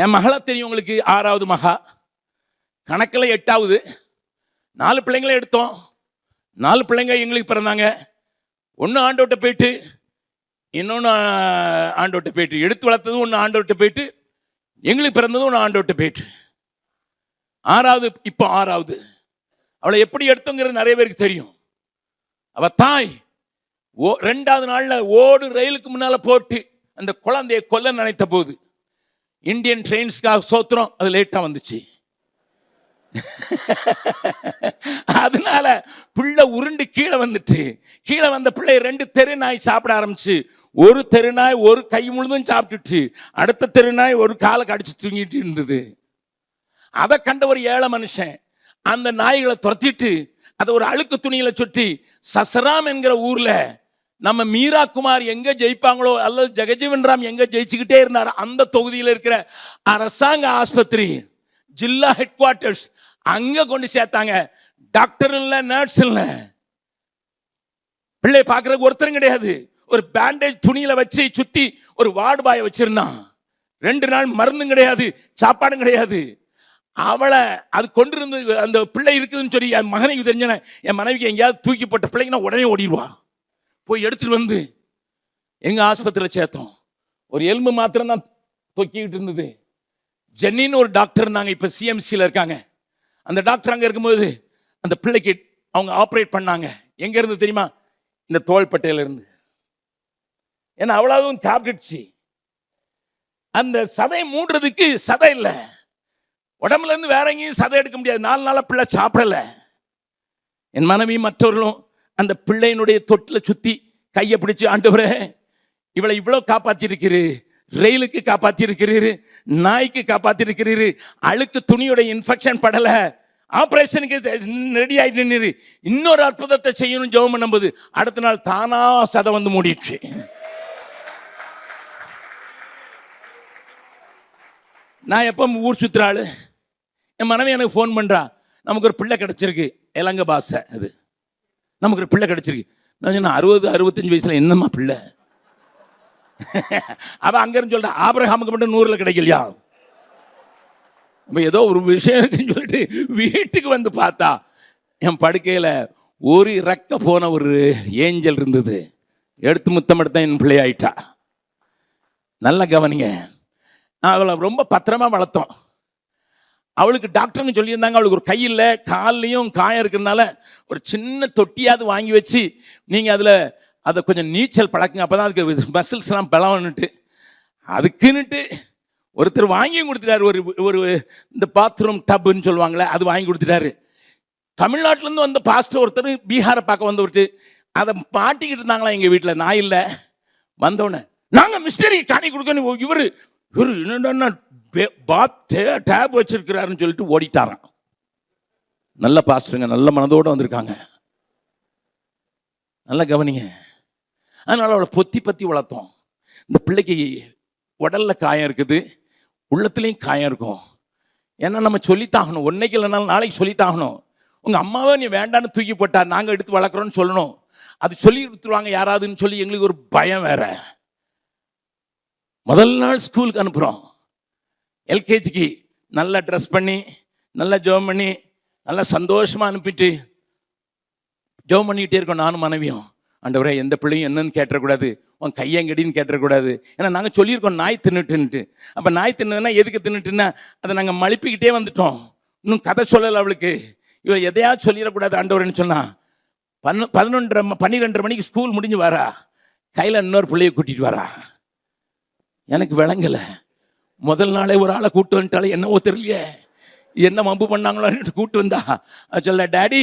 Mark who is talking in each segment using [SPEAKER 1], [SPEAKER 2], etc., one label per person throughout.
[SPEAKER 1] என் மகளை தெரியும் உங்களுக்கு ஆறாவது மகா. கணக்கில் எட்டாவது. நாலு பிள்ளைங்களை எடுத்தோம். நாலு பிள்ளைங்க எங்களுக்கு பிறந்தாங்க. ஒன்று ஆண்டோட்ட போயிட்டு இன்னொன்று ஆண்டோட்ட போயிட்டு. எடுத்து வளர்த்ததும் ஒன்று ஆண்டோட்ட போயிட்டு எங்களுக்கு பிறந்ததும் ஒன்று ஆண்டோட்ட போயிட்டு. ஆறாவது இப்போ ஆறாவது. அவளை எப்படி எடுத்தோங்கிறது நிறைய பேருக்கு தெரியும். அவ தாய் ஓ ரெண்டாவது நாளில் ஓடு ரயிலுக்கு முன்னால் போட்டு அந்த குழந்தையை கொல்ல நினைத்த போது இந்தியன் ட்ரெயின்ஸ்க்காக சோத்திரம் அது லேட்டாக வந்துச்சு. அதனால பிள்ளை உருண்டு கீழே வந்துட்டு கீழே வந்த பிள்ளை ரெண்டு தெரு நாய் சாப்பிட ஆரம்பிச்சு. ஒரு தெரு நாய் ஒரு கை முழுதும் சாப்பிட்டுட்டு அடுத்த தெரு நாய் ஒரு காலை கடிச்சு தூங்கிட்டு இருந்தது. அதை கண்ட ஒரு ஏழை மனுஷன் அந்த நாய்களை துரத்திட்டு அதை ஒரு அழுக்கு துணியில சுற்றி சசராம் என்கிற ஊர்ல நம்ம மீரா குமார் எங்க ஜெயிப்பாங்களோ அல்லது ஜெகஜீவன் ராம் எங்க ஜெயிச்சுக்கிட்டே இருந்தார் அந்த தொகுதியில் இருக்கிற அரசாங்க ஆஸ்பத்திரி ஜில்லா ஹெட் குவார்ட்டர்ஸ் அங்க கொண்டு சேர்த்தாங்க. டாக்டர் இல்ல நர்ஸ் இல்ல. பிள்ளை பார்க்கறதுக்கு ஒருத்தரும் கிடையாது. ஒரு பேண்டேஜ் துணியில வச்சு சுத்தி ஒரு வார்டு பாய வச்சிருந்தான். ரெண்டு நாள் மருந்தும் கிடையாது சாப்பாடும் கிடையாது. அவளை அது கொண்டு இருந்து அந்த பிள்ளை இருக்குதுன்னு சொல்லி என் மகனுக்கு தெரிஞ்சன என் மனைவிக்கு எங்கேயாவது தூக்கி போட்ட பிள்ளைங்கன்னா உடனே ஓடிடுவான் போய் எடுத்துட்டு வந்து எங்க ஆஸ்பத்திரியில் சேர்த்தோம். ஒரு எலும்பு மாத்திரம் தான் தொக்கிக்கிட்டு இருந்தது. ஜென்னின்னு ஒரு டாக்டர் இருந்தாங்க இப்போ சிஎம்சியில் இருக்காங்க. அந்த டாக்டர் அங்கே இருக்கும்போது அந்த பிள்ளைக்கு அவங்க ஆப்ரேட் பண்ணாங்க. எங்க இருந்து தெரியுமா? இந்த தோள்பட்டையில இருந்து. ஏன்னா அவ்வளவும் டேப்லெட்ஸ் அந்த சதை மூடுறதுக்கு சதை இல்லை. உடம்புல இருந்து வேற எங்கேயும் சதை எடுக்க முடியாது. நாலு நாளா பிள்ளை சாப்பிடல. என் மனைவி மற்றவர்களும் அந்த பிள்ளையினுடைய தொட்டில சுத்தி கையை பிடிச்சு ஆண்டவரே இவளை இவ்வளோ காப்பாத்திருக்கிறீரு. ரயிலுக்கு காப்பாற்றிருக்கிறீர் நாய்க்கு காப்பாற்றிருக்கிறீர் அழுக்கு துணியோட இன்ஃபெக்ஷன் படலை. ஆப்ரேஷனுக்கு ரெடி ஆகிட்டு நின்று இன்னொரு அற்புதத்தை செய்யணும் ஜெபம் பண்ணும்போது அடுத்த நாள் தானா சதை வந்து மூடிடுச்சு. நான் எப்போ ஊர் சுத்துற என் மனைவி எனக்கு ஃபோன் பண்ணுறா நமக்கு ஒரு பிள்ளை கிடச்சிருக்கு. இலங்க பாசை அது. நமக்கு ஒரு பிள்ளை கிடச்சிருக்கு. நான் சொன்னேன் அறுபது அறுபத்தஞ்சு வயசில் என்னம்மா பிள்ளை? அவன் அங்கேருந்து இருந்து ஆபரகாமுக்கு மட்டும் நூறில் கிடைக்கலையா? நம்ம ஏதோ ஒரு விஷயம் இருக்குன்னு சொல்லிட்டு வீட்டுக்கு வந்து பார்த்தா என் படுக்கையில் ஒரு இறக்க போன ஒரு ஏஞ்சல் இருந்தது. எடுத்து முத்தம் எடுத்தா என் பிள்ளை ஆயிட்டா நல்லா கவனிங்க. அவளை ரொம்ப பத்திரமா வளர்த்தோம். அவளுக்கு டாக்டருங்க சொல்லியிருந்தாங்க அவளுக்கு ஒரு கையில் கால்லையும் காயம் இருக்கிறதுனால ஒரு சின்ன தொட்டியாவது வாங்கி வச்சு நீங்கள் அதில் அதை கொஞ்சம் நீச்சல் பழக்குங்க அப்போ தான் அதுக்கு மசில்ஸ்லாம் பலவன்னுட்டு. அதுக்குன்னுட்டு ஒருத்தர் வாங்கியும் கொடுத்துட்டாரு ஒரு ஒரு இந்த பாத்ரூம் டப்புன்னு சொல்லுவாங்களே அது வாங்கி கொடுத்துட்டாரு. தமிழ்நாட்டிலேருந்து வந்த பாஸ்டர் ஒருத்தர் பீகாரை பார்க்க வந்தவர்கிட்ட அதை மாட்டிக்கிட்டு இருந்தாங்களா எங்கள் வீட்டில்? நான் இல்லை. வந்தோடனே நாங்கள் மிஸ்டரி காணி கொடுக்கணும் இவர் இவர் என்னென்ன பாத் டேப் வச்சிருக்கிறாருன்னு சொல்லிட்டு ஓடிட்டாராம். நல்ல பாஸ்டருங்க நல்ல மனதோடு வந்திருக்காங்க. நல்லா கவனிங்க. அதனால் அவளை பொத்தி பற்றி வளர்த்தோம். இந்த பிள்ளைக்கு உடலில் காயம் இருக்குது உள்ளத்துலேயும் காயம் இருக்கும். ஏன்னா நம்ம சொல்லித்தாகணும். ஒன்றைக்கு இல்லைனாலும் நாளைக்கு சொல்லித்தாகணும். உங்கள் அம்மாவை நீ வேண்டான்னு தூக்கி போட்டா நாங்கள் எடுத்து வளர்க்குறோன்னு சொல்லணும். அது சொல்லி கொடுத்துருவாங்க யாராவதுன்னு சொல்லி எங்களுக்கு ஒரு பயம் வேற. முதல் நாள் ஸ்கூலுக்கு அனுப்புகிறோம் எல்கேஜிக்கு நல்லா ட்ரெஸ் பண்ணி நல்லா ஜோம் பண்ணி நல்லா சந்தோஷமாக அனுப்பிட்டு ஜோம் பண்ணிக்கிட்டே இருக்கோம் நானும் மனைவியும். ஆண்டவரே எந்த பிள்ளையும் என்னன்னு கேட்டக்கூடாது உன் கையங்கடின்னு கேட்டக்கூடாது ஏன்னா நாங்கள் சொல்லியிருக்கோம் நாய் தின்னுட்டுன்ட்டு அப்போ நாய் தின்னுதுன்னா எதுக்கு தின்னுட்டுன்னா அதை நாங்கள் மழுப்பிக்கிட்டே வந்துட்டோம். இன்னும் கதை சொல்லலை அவளுக்கு. இவள் எதையாவது சொல்லிடக்கூடாது ஆண்டவர்னு சொன்னான் பன்னு பதினொன்றரை ம- பன்னிரெண்டரை மணிக்கு ஸ்கூல் முடிஞ்சு வரா. கையில் இன்னொரு பிள்ளைய கூட்டிகிட்டு வரா. எனக்கு விளங்கலை. முதல் நாளே ஒரு ஆளை கூட்டு வந்துட்டாலே என்னவோ தெரியலையே. என்ன மம்பு பண்ணாங்களோன்னு கூட்டு வந்தா. சொல்ல டாடி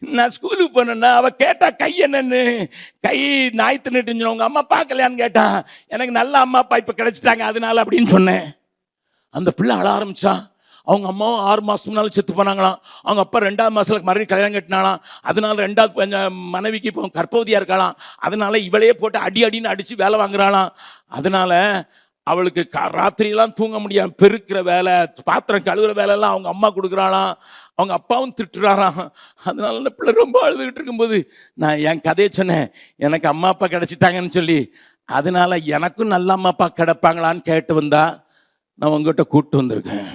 [SPEAKER 1] நான் ஸ்கூலுக்கு போனேன்னா அவ கேட்டா கை என்னன்னு? கை நாய் தின்னுட்டு உங்க அம்மா பார்க்கலையான்னு கேட்டா. எனக்கு நல்ல அம்மா அப்பா இப்போ கிடைச்சிட்டாங்க அதனால அப்படின்னு சொன்னேன். அந்த பிள்ளை அழ ஆரம்பிச்சா. அவங்க அம்மாவும் ஆறு மாசம் செத்து போனாங்களாம். அவங்க அப்பா ரெண்டாவது மாசத்துல மறுபடியும் கல்யாணம் கட்டினாலாம் அதனால ரெண்டாவது கொஞ்சம் மனைவிக்கு இப்போ கற்பவதியாக இருக்காளாம். அதனால இவளையே போட்டு அடி அடின்னு அடித்து வேலை வாங்குறாளாம். அதனால அவளுக்கு க- ராத்திரியெல்லாம் தூங்க முடியாம பெருக்கிற வேலை பாத்திரம் கழுவுற வேலையெல்லாம் அவங்க அம்மா கொடுக்குறாளாம். அவங்க அப்பாவும் திட்டுறாராம். அதனால அந்த பிள்ளை ரொம்ப அழுதுகிட்டு இருக்கும்போது நான் என் கதையை சொன்னேன். எனக்கு அம்மா அப்பா கிடைச்சிட்டாங்கன்னு சொல்லி. அதனால எனக்கும் நல்ல அம்மா அப்பா கிடைப்பாங்களான்னு கேட்டு வந்தா நான் உங்ககிட்ட கூப்பிட்டு வந்திருக்கேன்.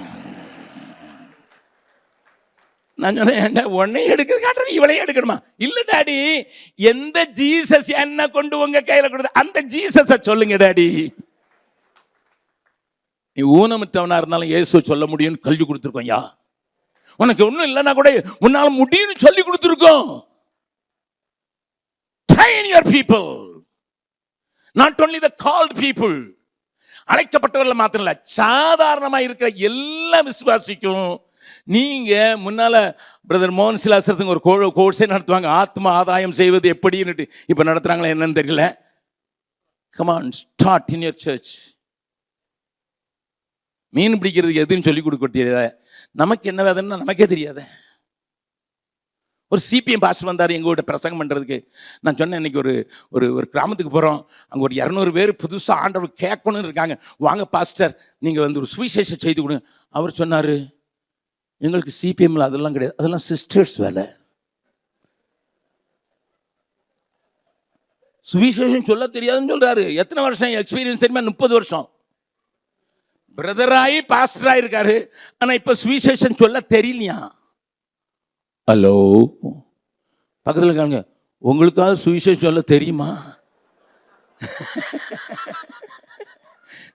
[SPEAKER 1] நான் சொன்னேன் ஏன்டா உன்னை எடுக்க காட்டுறது இவளையும் எடுக்கணுமா? இல்லை டாடி எந்த ஜீசஸ் என்ன கொண்டு உங்க கையில் கொடுத்து அந்த ஜீசஸை சொல்லுங்க டாடி. நீ ஊனமிட்டவனாக இருந்தாலும் இயேசுவை சொல்ல முடியும்னு கல்வி கொடுத்துருக்கோம் யா உனக்கு ஒன்றும் இல்லைன்னா கூட உன்னால் முடியும்னு சொல்லி கொடுத்துருக்கோம். Train your people not only the called people அழைக்கப்பட்டவர்கள் மாத்திரம் இல்லை சாதாரணமாக இருக்கிற எல்லா விசுவாசிக்கும் நீங்கள் முன்னால் பிரதர் மோகன் சிலாசரத்துக்கு ஒரு கோ கோர்ஸே நடத்துவாங்க ஆத்ம ஆதாயம் செய்வது எப்படின்னுட்டு இப்போ நடத்துகிறாங்களா என்னன்னு தெரியல. Come on start in your church மீன் பிடிக்கிறதுக்கு எதுன்னு சொல்லி கொடுக்க தெரியாத நமக்கு என்ன வேதனை நமக்கே தெரியாத. ஒரு சிபிஎம் பாஸ்டர் வந்தார் எங்கள் வீட்டை பிரசங்கம் பண்ணுறதுக்கு நான் சொன்னேன் இன்னைக்கு ஒரு ஒரு ஒரு கிராமத்துக்கு போகிறோம் அங்கே ஒரு இரநூறு பேர் புதுசாக ஆண்டவர் கேட்கணும்னு இருக்காங்க. வாங்க பாஸ்டர் நீங்கள் வந்து ஒரு சுவிசேஷம் செய்து கொடுங்க அவர் சொன்னார் எங்களுக்கு சிபிஎம்ல அதெல்லாம் கிடையாது. அதெல்லாம் சிஸ்டர்ஸ் வேலை. சுவிசேஷம் சொல்ல தெரியாதுன்னு சொல்கிறாரு எத்தனை வருஷம் எக்ஸ்பீரியன்ஸ் தெரியுமா? முப்பது வருஷம். பிரதராகி பாஸ்டராக இருக்காரு ஆனால் இப்போ சுவிசேஷன் சொல்ல தெரியலையா? ஹலோ பக்கத்தில் இருக்காங்க உங்களுக்காவது சுவிசேஷம் சொல்ல தெரியுமா?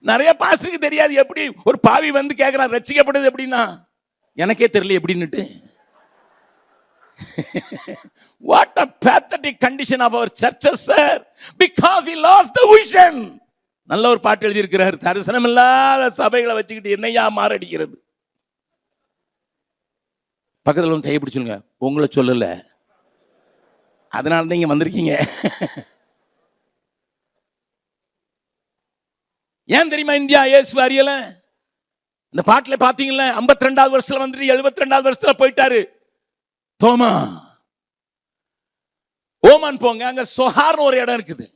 [SPEAKER 1] நிறைய பாஸ்டருக்கு தெரியாது. எப்படி ஒரு பாவி வந்து கேட்குறான் ரச்சிக்கப்படுது எப்படின்னா? எனக்கே தெரியல எப்படின்னுட்டு. What a pathetic condition of our churches sir because we lost the vision நல்ல ஒரு பாட்டு எழுதியிருக்கிறார். தரிசனம் இல்லாத சபைகளை வச்சுக்கிட்டு என்னையா மாறடிக்கிறது பக்கத்தில் வந்து கையை பிடிச்சுங்க உங்களை சொல்லலை. அதனால தான் இங்கே வந்திருக்கீங்க. ஏன் தெரியுமா இந்தியா இயேசு அறியல? இந்த பாட்டில் பாத்தீங்களா 52 ரெண்டாவது வருஷத்தில் வந்துட்டு 72 ரெண்டாவது வருஷத்தில் போயிட்டாரு. தோமா? ஓமான் போங்க அங்கே சொஹார்னு ஒரு இடம் இருக்குது.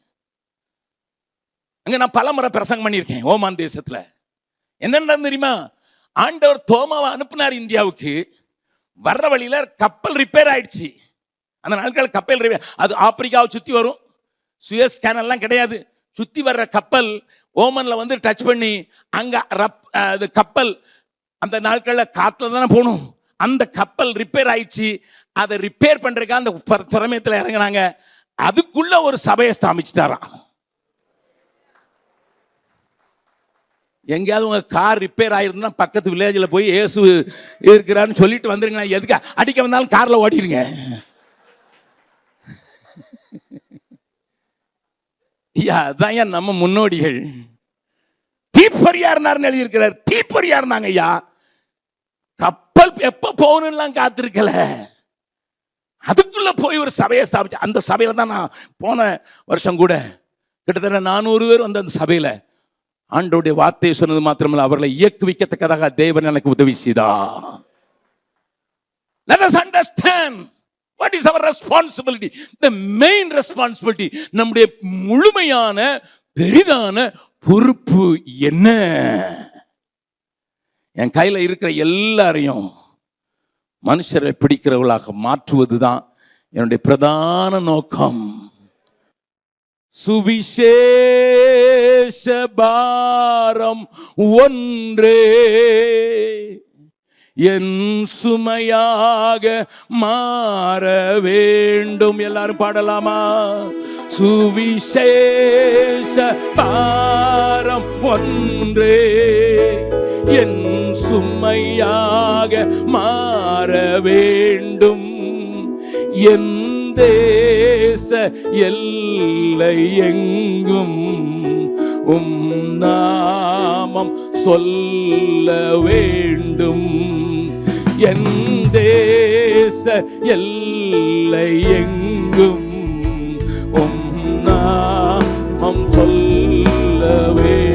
[SPEAKER 1] அங்கே நான் பலமுறை பிரசங்கம் பண்ணியிருக்கேன் ஓமான் தேசத்தில். என்னென்ன தெரியுமா? ஆண்டவர் தோமாவை அனுப்புனார் இந்தியாவுக்கு. வர்ற வழியில் கப்பல் ரிப்பேர் ஆயிடுச்சு. அந்த நாட்கள் கப்பல் ரிப்பேர் அது ஆப்பிரிக்காவை சுற்றி வரும். சுயஸ் கேனல்லாம் கிடையாது. சுற்றி வர்ற கப்பல் ஓமனில் வந்து டச் பண்ணி அங்கே ரப் அது கப்பல் அந்த நாட்களில் காற்றுல தானே போகணும். அந்த கப்பல் ரிப்பேர் ஆயிடுச்சு. அதை ரிப்பேர் பண்ணுறதுக்காக அந்த திறமையத்தில் இறங்குனாங்க. அதுக்குள்ளே ஒரு சபையை ஸ்தாபிச்சுட்டாராம். எங்கேயாவது உங்கள் கார் ரிப்பேர் ஆயிருந்தா பக்கத்து வில்லேஜில் போய் இயேசு இருக்கிறான்னு சொல்லிட்டு வந்துருங்க எதுக்கு அடிக்க வந்தாலும் காரில் ஓடிடுங்க ஐயா அதான் ஐயா நம்ம முன்னோடிகள். தீப்பொறியார்னார்னு எழுதியிருக்கிறார். தீப்பொறியார்னாங்க ஐயா. கப்பல் எப்போ போகணும்லாம் காத்திருக்கல. அதுக்குள்ள போய் ஒரு சபையை ஸ்தாபிச்சு அந்த சபையில தான் நான் போன வருஷம் கூட. கிட்டத்தட்ட நானூறு பேர் வந்து அந்த சபையில். ஆண்டோடைய வார்த்தையை சொன்னது மாத்திரமல்ல அவர்களை இயக்குவிக்கத்தக்கதாக தேவன் எனக்கு உதவி செய்தா. Let us understand what is our responsibility The main responsibility நம்முடைய முழுமையான பெரிதான பொறுப்பு என்ன? என் கையில் இருக்கிற எல்லாரையும் மனுஷரை பிடிக்கிறவர்களாக மாற்றுவதுதான் என்னுடைய பிரதான நோக்கம். சுவிசேஷ பாரம் ஒன்றே. என் சுமையாக மாற வேண்டும். எல்லாரும் பாடலாமா? சுவிசேஷ பாரம் ஒன்றே. என் சுமையாக மாற வேண்டும். என் தேச எல்லை எங்கும் உம் நாமம் சொல்ல வேண்டும். என் தேச எல்லை எங்கும் உம் நாமம் சொல்ல வேண்டும்.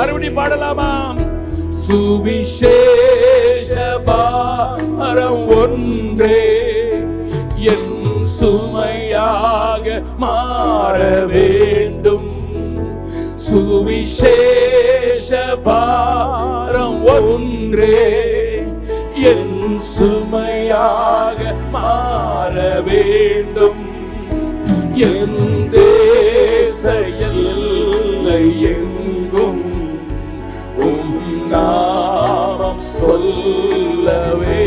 [SPEAKER 2] மறுபடியும் பாடலாமாம்
[SPEAKER 1] சுவிசேஷ பாரம் ஒன்றே என் சுமையாக மாற வேண்டும். சுவிசேஷ பாரம் ஒன்றே என் சுமையாக மாற வேண்டும். நாமம் சொல்லவே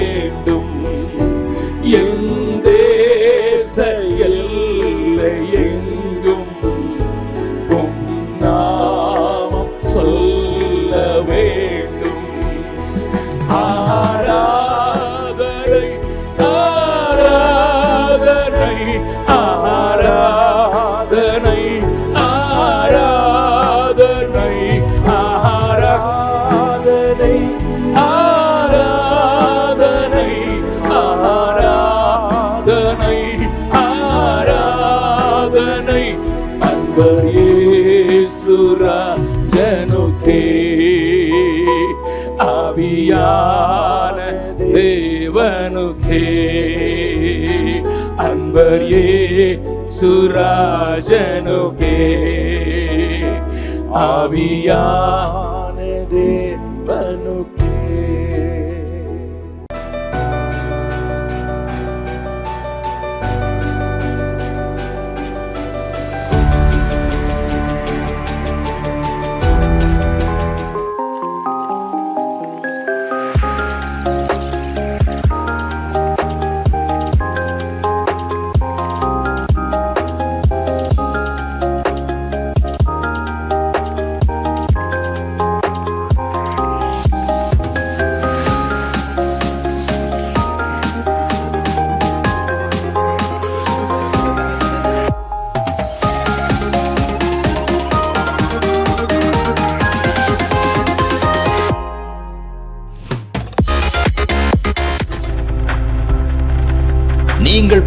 [SPEAKER 1] தேவனான தேவனுக்கே. அன்பர் ஏ சுராஜனுக்கே ஆவியான
[SPEAKER 3] தேவ